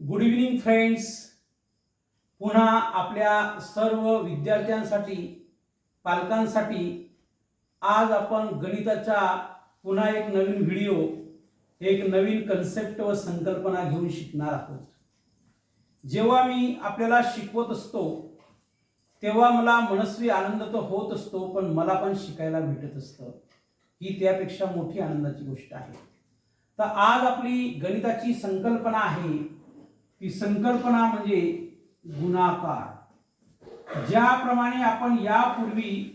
Good evening friends पुन्हा आपल्या सर्व विद्यार्थ्यांसाठी पालकांसाठी आज आपण गणिताचा पुन्हा एक नवीन व्हिडिओ एक नवीन कन्सेप्ट व संकल्पना घेऊन शिकणार आहोत. जेव्हा मी आपल्याला शिकवत असतो तेव्हा मला मनस्वी आनंद तर होत असतो पण मला पण शिकायला भेटत असतं. ही त्यापेक्षा मोठी आनंदाची गोष्ट आहे. तर आज आपली गणिताची संकल्पना आहे की संकल्पना म्हणजे गुणाकार. ज्याप्रमाणे आपण यापूर्वी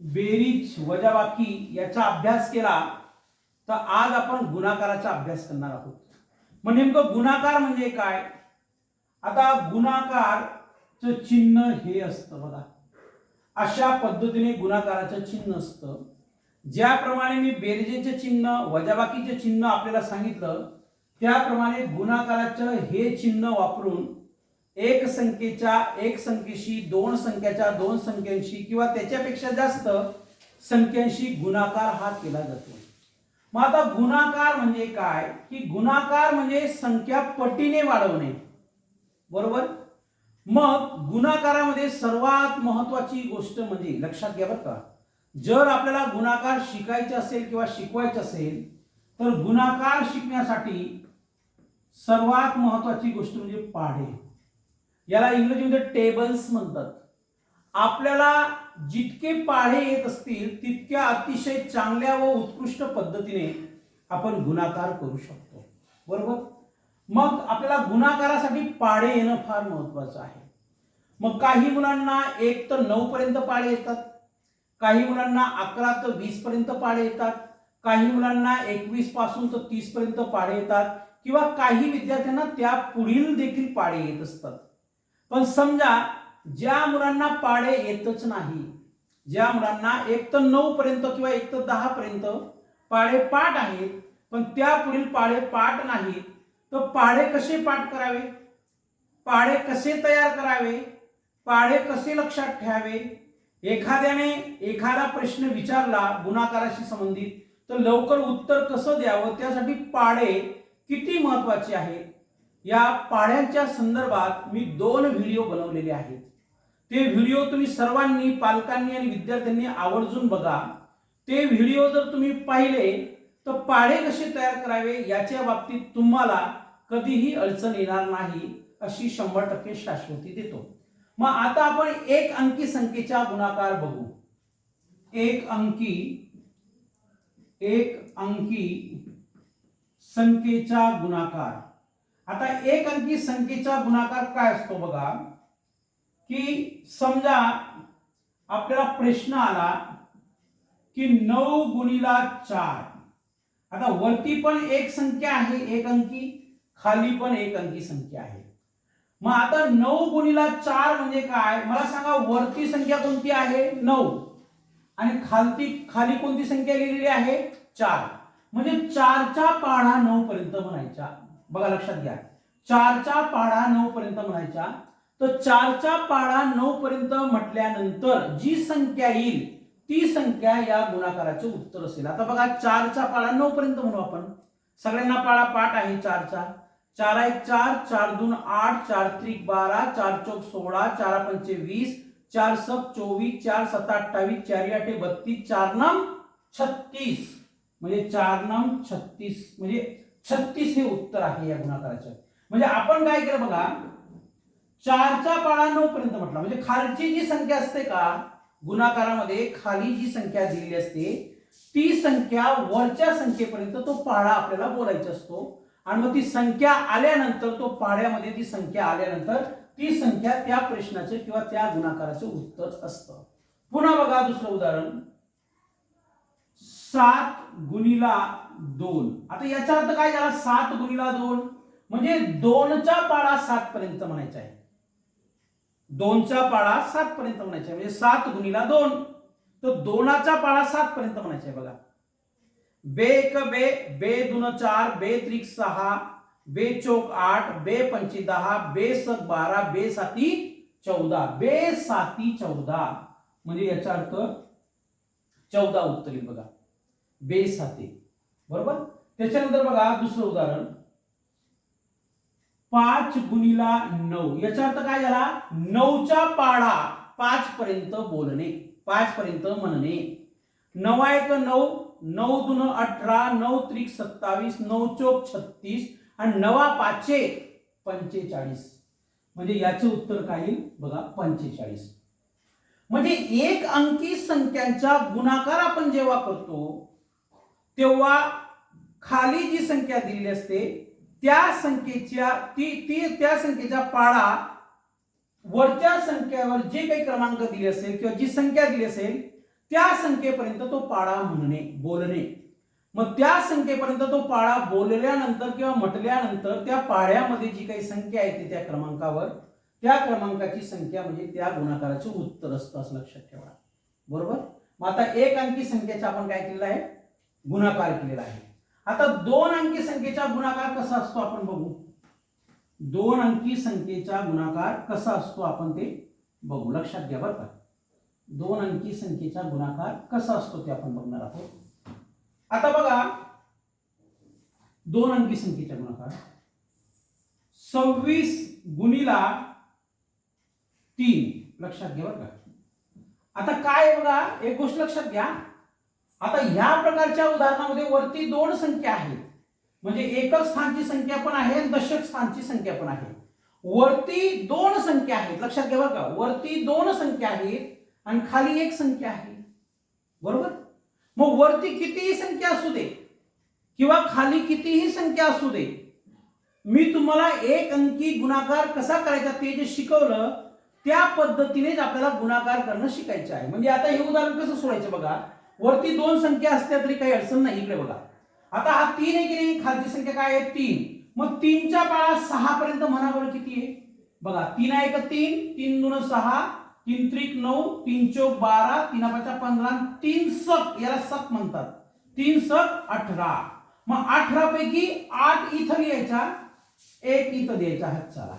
बेरीज वजाबाकी याचा अभ्यास केला तर आज आपण गुणाकाराचा अभ्यास करणार आहोत. मग नेमकं गुणाकार म्हणजे काय? आता गुणाकारचं चिन्ह हे असतं बघा. अशा पद्धतीने गुणाकाराचं चिन्ह असतं. ज्याप्रमाणे मी बेरजेचं चिन्ह वजाबाकीचे चिन्ह आपल्याला सांगितलं त्याप्रमाणे गुणाकाराचं हे चिन्ह वापरून एक संख्येच्या एक संख्येशी दोन संख्याच्या दोन संख्यांशी किंवा त्याच्यापेक्षा जास्त संख्यांशी गुणाकार हा केला जातो. मग आता गुणाकार म्हणजे काय? की गुणाकार म्हणजे संख्या पटीने वाढवणे. बरोबर? मग गुणाकारामध्ये सर्वात महत्वाची गोष्ट म्हणजे लक्षात घ्या बरं का जर आपल्याला गुणाकार शिकायचे असेल किंवा शिकवायचे असेल तर गुणाकार शिकण्यासाठी सर्वात महत्वाची गोष्ट म्हणजे पाढे. याला इंग्रजीमध्ये टेबल्स म्हणतात. आपल्याला जितके पाढे येत असतील तितक्या अतिशय चांगल्या व उत्कृष्ट पद्धतीने आपण गुणाकार करू शकतो. बरोबर? मग आपल्याला गुणाकारासाठी पाढे येणं फार महत्वाचं आहे. मग काही मुलांना एक तर नऊ पर्यंत पाढे येतात. काही मुलांना अकरा तर वीस पर्यंत पाढे येतात. काही मुलांना एकवीसपासून तर तीस पर्यंत पाढे येतात. किंवा काही विद्यार्थ्यांना त्या पुढील देखील पाढे येत असतात. पण समजा ज्या मुलांना पाढे येतच नाही ज्या मुलांना एक तर नऊ पर्यंत किंवा एक तर दहा पर्यंत पाढे पाठ आहेत पण त्या पुढील पाढे पाठ नाहीत तर पाढे कसे पाठ करावे? पाढे कसे तयार करावे? पाढे कसे लक्षात ठेवावे? एखाद्याने एखादा प्रश्न विचारला गुणाकाराशी संबंधित तर लवकर उत्तर कसं द्यावं? त्यासाठी पाढे किती महत्त्वाचे आहे? या पाढ्यांच्या संदर्भात मी दोन व्हिडिओ बनवलेले आहेत. ते व्हिडिओ तुम्ही सर्वांनी पालकांनी आणि विद्यार्थ्यांनी आवर्जून बघा. ते व्हिडिओ जर तुम्ही पाहिले तर पाढे कसे तयार करावे याच्या बाबतीत तुम्हाला कधीही अडचण येणार नाही अशी शंभर टक्के शाश्वती देतो. मग आता आपण एक अंकी संख्येचा गुणाकार बघू. एक अंकी एक अंकी संख्येचा गुणाकार. आता एक अंकी संख्येचा गुणाकार काय असतो बघा? की समजा आपल्याला प्रश्न आला की नऊ गुणीला चार. आता वरती पण एक संख्या आहे एक अंकी. खाली पण एक अंकी संख्या आहे. मग आता नऊ गुणीला चार म्हणजे काय? मला सांगा वरती संख्या कोणती आहे? नऊ. आणि खालती खाली कोणती संख्या लिहिलेली आहे? चार. म्हणजे चारचा पाढा नऊ पर्यंत म्हणायच्या. बघा लक्षात घ्या. चारच्या पाढा नऊ पर्यंत म्हणायचा तर चारच्या पाढा नऊ पर्यंत म्हटल्यानंतर जी संख्या येईल ती संख्या या गुणाकाराचे उत्तर असेल. आता बघा चारचा पाढा नऊ पर्यंत म्हणू आपण. सगळ्यांना पाळा पाठ आहे चारचा. चार एक चार चार दोन आठ चार त्रिक बारा चार चौक सोळा चार पंचे वीस चार सक चोवीस चार सत अठ्ठावीस चार आठे बत्तीस चार नम छत्तीस. म्हणजे चार नम छत्तीस म्हणजे छत्तीस हे उत्तर आहे या गुणाकाराचं. म्हणजे आपण काय केलं बघा चारचा पाळा नऊ पर्यंत म्हटला. म्हणजे खालची जी संख्या असते का गुणाकारामध्ये खाली जी संख्या दिलेली असते ती संख्या वरच्या संख्येपर्यंत तो पाढा आपल्याला बोलायचा असतो. आणि मग ती संख्या आल्यानंतर तो पाढ्यामध्ये ती संख्या आल्यानंतर ती संख्या त्या प्रश्नाचं किंवा त्या गुणाकाराचं उत्तर असतं. पुन्हा बघा दुसरं उदाहरण. सात गुणिला दोन. आता याचा अर्थ काय झाला? सात गुणिला दोन. म्हणजे दोनचा पाळा सात पर्यंत म्हणायचा आहे. दोनचा पाळा सात पर्यंत म्हणायचा आहे. म्हणजे सात गुणिला दोन. तर दोनाचा पाळा सात पर्यंत म्हणायचा आहे बघा. बे एक बे बे दोन चार बे त्रिक सहा बे चौक आठ बे पंची दहा बे सत बारा बे साती चौदा. बे साती चौदा. म्हणजे याचा अर्थ चौदा उत्तर येईल बघा. बेस आते बरोबर? त्याच्यानंतर बघा दुसरं उदाहरण. पाच गुणीला नऊ. याचा अर्थ काय झाला? नऊचा पाडा पाच पर्यंत बोलणे पाच पर्यंत म्हणणे. नवा एक नऊ नऊ दुन अठरा नऊ त्रिक सत्तावीस नऊ चोक छत्तीस आणि नवा पाचशे पंचेचाळीस. म्हणजे याचे उत्तर काय येईल? बघा पंचेचाळीस. म्हणजे एक अंकी संख्यांचा गुणाकार आपण जेव्हा करतो तेव्हा खाली जी संख्या दिलेली असते त्या संख्येच्या ती ती त्या संख्येचा पाडा वरच्या संख्येवर जे काही क्रमांक दिले असेल किंवा जी संख्या दिली असेल त्या संख्येपर्यंत तो पाडा म्हणणे बोलणे. मग त्या संख्येपर्यंत तो पाडा बोलल्यानंतर किंवा म्हटल्यानंतर त्या पाड्यामध्ये जी काही संख्या आहे ती त्या क्रमांकावर त्या क्रमांकाची संख्या म्हणजे त्या गुणाकाराचं उत्तर असतं असं लक्षात ठेवा. बरोबर? मग आता एक अंकी संख्येचा आपण काय केलेला आहे? गुणाकार केलेला आहे. आता दोन अंकी संख्येचा गुणाकार कसा असतो आपण बघू? दोन अंकी संख्येचा गुणाकार कसा असतो आपण ते बघू. लक्षात घ्या बरं का. दोन अंकी संख्येचा गुणाकार कसा असतो ते आपण बघणार आहोत. आता बघा दोन अंकी संख्येचा गुणाकार. सव्वीस गुणिला तीन. लक्षात घ्या बरं का. आता काय बघा? एक गोष्ट लक्षात घ्या. आता ह्या प्रकारच्या उदाहरणामध्ये वरती दोन संख्या आहेत. म्हणजे एकक स्थानची संख्या पण आहे आणि दशक स्थानची संख्या पण आहे. वरती दोन संख्या आहेत. लक्षात घ्या बरं का. वरती दोन संख्या आहेत आणि खाली एक संख्या आहे. बरोबर? मग वरती कितीही संख्या असू दे किंवा खाली कितीही संख्या असू दे मी तुम्हाला एक अंकी गुणाकार कसा करायचा ते जे शिकवलं त्या पद्धतीनेच आपल्याला गुणाकार करणं शिकायचं आहे. म्हणजे आता हे उदाहरण कसं सोडायचं बघा. वरती दोन संख्या असल्या तरी काही अडचण नाही इकडे बघा. आता हा तीन आहे की नाही? खालची संख्या काय आहे? तीन. मग तीनच्या पाळा सहा पर्यंत म्हणा बरं किती आहे? बघा तीन आहे का तीन? तीन दोन सहा तीन त्रिक नऊ तीन चौक बारा तीन पाचा पंधरा तीन सक याला सक म्हणतात. तीन सक अठरा. मग अठरा पैकी आठ इथं लिहायचा एक इथं द्यायचा हातचाला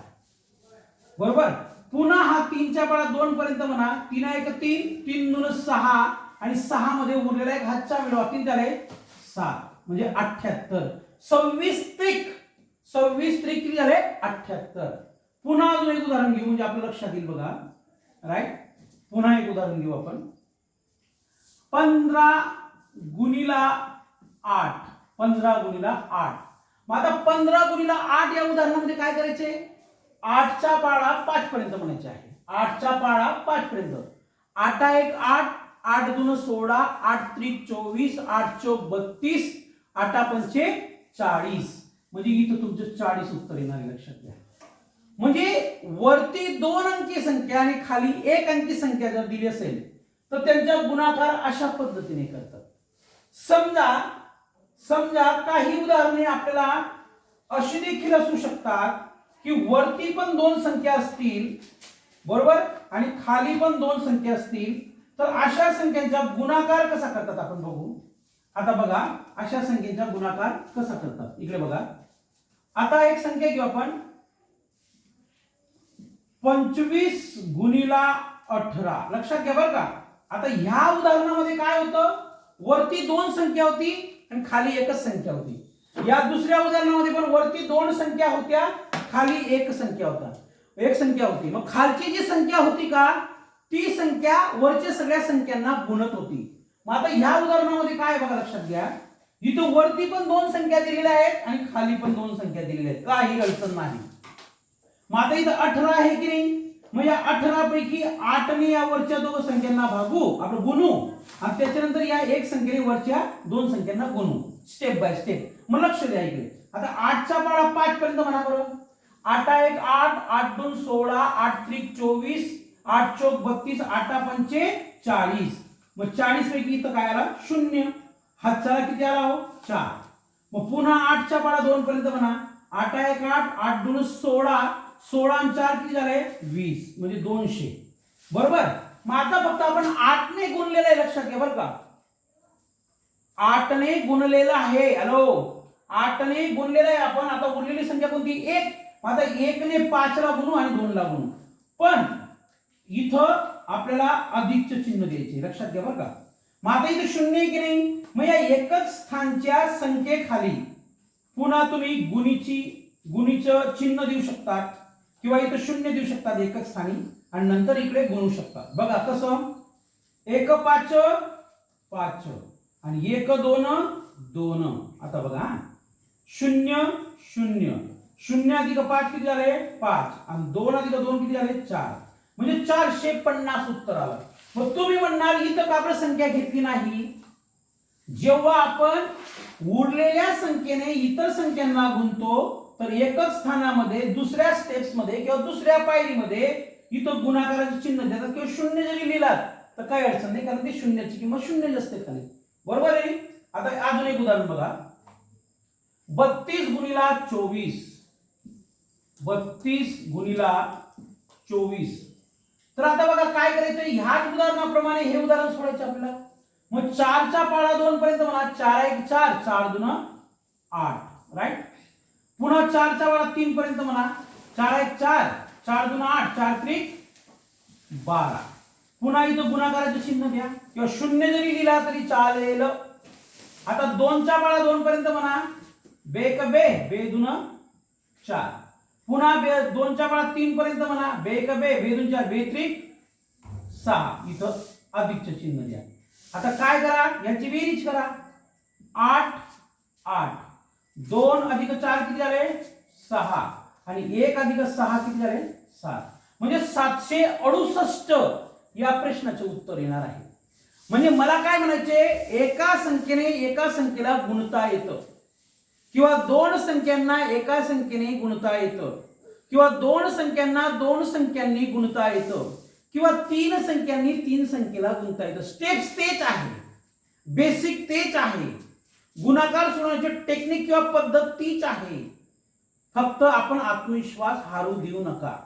बरोबर? पुन्हा हा तीनच्या पाळा दोन पर्यंत म्हणा. तीन आहे का तीन? तीन दोन सहा आणि सहा मध्ये उरलेला एक हातचा मिळवा तीन झाले सात. म्हणजे अठ्याहत्तर. सव्वीस त्रिक. सव्वीस त्रिक किती झाले? अठ्याहत्तर. पुन्हा अजून एक उदाहरण घेऊ म्हणजे आपल्या लक्षात येईल बघा. राईट पुन्हा एक उदाहरण घेऊ आपण. पंधरा गुणिला आठ. पंधरा गुणिला आठ. मग आता पंधरा गुणिला आठ या उदाहरणामध्ये काय करायचे? आठचा पाळा पाच पर्यंत म्हणायचे आहे. आठचा पाळा पाच पर्यंत आठा एक आठ आठ दोन सोळा आठ त्रिक चोवीस आठ चौक बत्तीस आठा पंचे चाळीस. म्हणजे इथं तुमचं चाळीस उत्तर येणार लक्षात घ्या. म्हणजे वरती दोन अंकी संख्या आणि खाली एक अंकी संख्या जर दिली असेल तर त्यांचा गुणाकार अशा पद्धतीने करतात. समजा समजा काही उदाहरणे आपल्याला अशी देखील असू शकतात की वरती पण दोन संख्या असतील बरोबर? आणि खाली पण दोन संख्या असतील तर अशा संख्यांचा गुणाकार कसा करतात आपण बघू? आता बघा अशा संख्येचा गुणाकार कसा करतात? इकडे बघा. आता एक संख्या घेऊ आपण. पंचवीस गुणिला अठरा. लक्षात घ्या बरं का. आता ह्या उदाहरणामध्ये काय होतं? वरती दोन संख्या होती आणि खाली एकच संख्या होती. या दुसऱ्या उदाहरणामध्ये पण वरती दोन संख्या होत्या खाली एक संख्या होता. एक संख्या होती. मग खालची जी संख्या होती का? ती संख्या वरच्या सगळ्या संख्यांना गुणत होती. मग आता ह्या उदाहरणामध्ये काय बघा लक्षात घ्या. इथं वरती पण दोन संख्या दिलेल्या आहेत आणि खाली पण दोन संख्या दिलेल्या आहेत. काही अडचण नाही. मग आता इथं अठरा आहे की नाही? मग या अठरा पैकी आठने या वरच्या दोन संख्यांना भागू. आपण गुणू. आणि त्याच्यानंतर या एक संख्येने वरच्या दोन संख्यांना गुणू. स्टेप बाय स्टेप मग लक्ष द्या इकडे. आता आठचा पाळा पाच पर्यंत म्हणा बरं. आठा एक आठ आठ दोन सोळा आठ त्रिक चोवीस आठ चौक बत्तीस आठा पंचे चाळीस मग चाळीस पैकी इथं काय आला? शून्य. हातचाला किती आला हो? चार. मग पुन्हा आठच्या पाळा दोन पर्यंत म्हणा. आठा एक आठ आठ दोन सोळा. सोळा आणि चार किती झाले? वीस. म्हणजे दोनशे. बरोबर? मग आता फक्त आपण आठने गुणलेलं आहे लक्षात घ्या बरं का. आठने गुणलेलं आहे. हॅलो? आठने गुणलेलं आहे आपण. आता उरलेली संख्या कोणती? एक. आता एकने पाचला गुणू आणि दोनला गुणू. पण इथं आपल्याला अधिकचं चिन्ह द्यायचे लक्षात घ्या बरं का. मग आता इथं शून्य आहे की नाही? मग या एकच स्थानच्या संख्येखाली पुन्हा तुम्ही गुणीची गुणीचं चिन्ह देऊ शकतात किंवा इथं शून्य देऊ शकतात एकच स्थानी आणि नंतर इकडे गुणू शकतात. बघा कसं? एक पाच पाच आणि एक दोन दोन. आता बघा शून्य शून्य. शून्य अधिक पाच किती झाले? पाच. आणि दोन अधिक दोन किती झाले? चार. म्हणजे चारशे पन्नास उत्तर आलं. मग तुम्ही म्हणणार इथं का बरं संख्या घेतली नाही. जेव्हा आपण उरलेल्या संख्येने इतर संख्यांना गुंतो तर एकच स्थानामध्ये दुसऱ्या स्टेप्समध्ये किंवा दुसऱ्या पायरीमध्ये इथं गुणाकाराचे चिन्ह देतात किंवा शून्य जरी लिहिलात तर काही अडचण नाही कारण ती शून्याची किंमत शून्य असते खाली. बरोबर आहे? आता अजून एक उदाहरण बघा. बत्तीस गुणिला चोवीस. बत्तीस गुणिला चोवीस. तर आता बघा काय करायचं? ह्याच उदाहरणाप्रमाणे हे उदाहरण सोडायचं आपल्याला. मग चारचा पाळा दोन पर्यंत म्हणा चार एक चार चार दोन आठ राईट पुन्हा चारचा पाळा तीन पर्यंत म्हणा चार एक चार चार दोन आठ चार त्रिक बारा. पुन्हा इथं गुणाकाराचं चिन्ह द्या किंवा शून्य जरी लिहिला तरी चालेल. आता दोनच्या पाळा दोन पर्यंत म्हणा बे क बे बे दुन चार. पुन्हा बे दोनच्या पाळा तीन पर्यंत म्हणा. बेक बे बे दोन चार बे त्रिक सहा. इथं अधिकचं चिन्ह द्या. आता काय करा? याची बेरीज करा. आठ आठ. दोन अधिक चार किती झाले? सहा. आणि एक अधिक सहा किती झाले? सात. म्हणजे सातशे अडुसष्ट या प्रश्नाचे उत्तर येणार आहे. म्हणजे मला काय म्हणायचे? एका संख्येने एका संख्येला गुणता येतं. किंवा दोन संख्यांना एका संख्येने गुणता येतं. किंवा दोन संख्यांना दोन संख्यांनी गुणता येतं. किंवा तीन संख्यांनी तीन संख्येला गुणता येतं. स्टेप्स तेच आहे. बेसिक तेच आहे. गुणाकार सोडवण्याची टेक्निक किंवा पद्धत तीच आहे. फक्त आपण आत्मविश्वास हारू देऊ नका.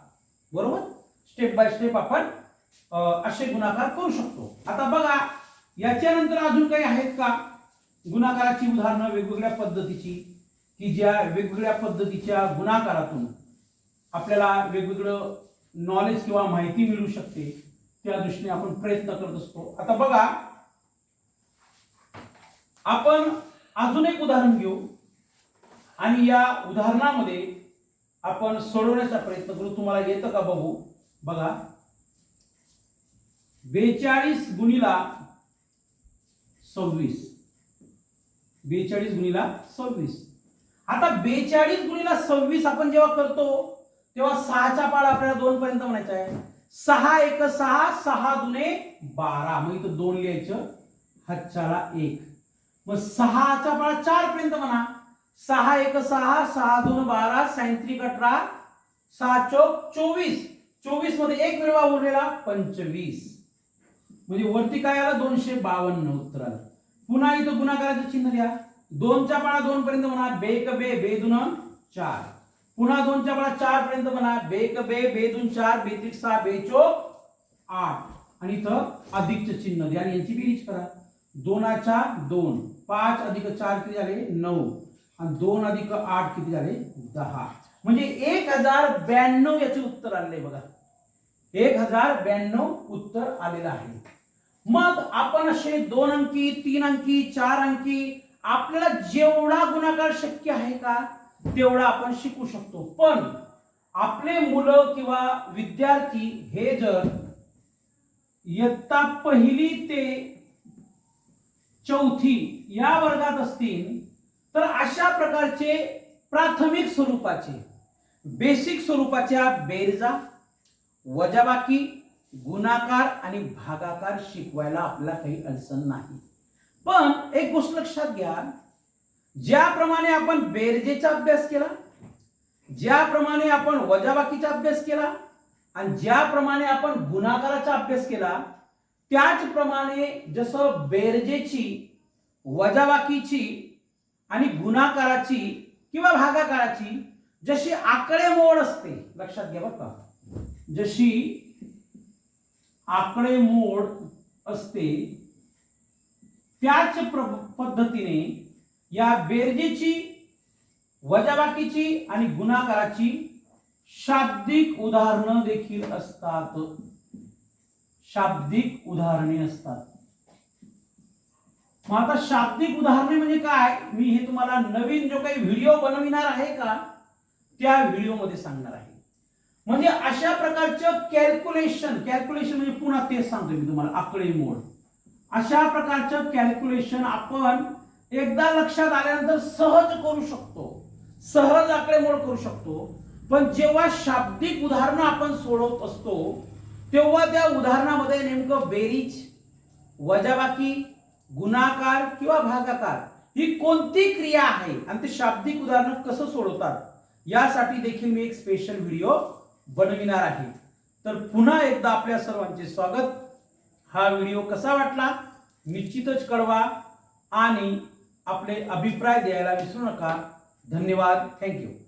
बरोबर? स्टेप बाय स्टेप आपण असे गुणाकार करू शकतो. आता बघा याच्यानंतर अजून काही आहेत का? गुणाकाराची उदाहरणं वेगवेगळ्या पद्धतीची. की ज्या वेगवेगळ्या पद्धतीच्या गुणाकारातून आपल्याला वेगवेगळं नॉलेज किंवा माहिती मिळू शकते त्या दृष्टीने आपण प्रयत्न करत असतो. आता बघा आपण अजून एक उदाहरण घेऊ आणि या उदाहरणामध्ये आपण सोडवण्याचा प्रयत्न करू. तुम्हाला येतं का बघू? बघा. बेचाळीस गुणीला सव्वीस. बेचाळीस गुणीला सव्वीस. आता बेचाळीस गुणीला सव्वीस आपण जेव्हा करतो तेव्हा सहाचा पाळ आपल्याला दोन पर्यंत म्हणायचा आहे. सहा एक सहा सहा दुने बारा. मग इथं दोन लिहायचं. हच्चाला एक. मग सहाचा पाळा चार पर्यंत म्हणा. सहा एक सहा सहा दोन बारा सायंत्रिक अठरा सहा चौक चोवीस. चोवीसमध्ये एक मिळवा उरलेला पंचवीस. म्हणजे वरती काय आला? दोनशे बावन्न उत्तर आलं. पुन्हा इथं गुणाकाराचं चिन्ह द्या दोनच्या पाळा दोन पर्यंत म्हणा बेक बे बेदुन चार. पुन्हा दोनच्या पाळा चार पर्यंत म्हणा बेक बे बेदून चार बेत्रिक सहा बेचो आठ. आणि इथं अधिकचं चिन्ह द्या आणि यांची बेरीज करा. दोनाच्या दोन. पाच अधिक चार किती झाले? नऊ. आणि दोन अधिक आठ किती झाले? दहा. म्हणजे एक हजार ब्याण्णव याचे उत्तर आलेले बघा. एक हजार ब्याण्णव उत्तर आलेलं आहे. मग आपण असे दोन अंकी तीन अंकी चार अंकी आपल्याला जेवढा गुणाकार शक्य आहे का तेवढा आपण शिकू शकतो. पण आपले मुलं किंवा विद्यार्थी हे जर इयत्ता पहिली ते चौथी या वर्गात असतील तर अशा प्रकारचे प्राथमिक स्वरूपाचे बेसिक स्वरूपाच्या बेरजा वजाबाकी गुणाकार आणि भागाकार शिकवायला आपल्याला काही अडचण नाही. पण एक गोष्ट लक्षात घ्या. ज्याप्रमाणे आपण बेरजेचा अभ्यास केला ज्याप्रमाणे आपण वजाबाकीचा अभ्यास केला आणि ज्याप्रमाणे आपण गुणाकाराचा अभ्यास केला त्याचप्रमाणे जसं बेरजेची वजाबाकीची आणि गुणाकाराची किंवा भागाकाराची जशी आकडेमोड असते लक्षात घ्या बघा जशी आकडेमोड असते त्याच पद्धतीने या बेरजेची वजाबाकीची आणि गुणाकाराची शाब्दिक उदाहरणं देखील असतात. शाब्दिक उदाहरणे असतात. मग आता शाब्दिक उदाहरणे म्हणजे काय? मी हे तुम्हाला नवीन जो काही व्हिडिओ बनविणार आहे का? त्या व्हिडिओमध्ये सांगणार आहे. म्हणजे अशा प्रकारचं कॅल्क्युलेशन कॅल्क्युलेशन म्हणजे पुन्हा तेच सांगतो मी तुम्हाला आकडेमोड. अशा प्रकारचं कॅल्क्युलेशन आपण एकदा लक्षात आल्यानंतर सहज करू शकतो. सहज आकडेमोड करू शकतो. पण जेव्हा शाब्दिक उदाहरणं आपण सोडवत असतो तेव्हा त्या उदाहरणामध्ये नेमकं बेरीज वजाबाकी गुणाकार किंवा भागाकार ही कोणती क्रिया आहे आणि ते शाब्दिक उदाहरणं कसं सोडवतात यासाठी देखील मी एक स्पेशल व्हिडिओ बनविणार आहे. तर पुन्हा एकदा आपल्या सर्वांचे स्वागत. हा व्हिडिओ कसा वाटला निश्चितच कळवा आणि आपले अभिप्राय द्यायला विसरू नका. धन्यवाद. थँक्यू.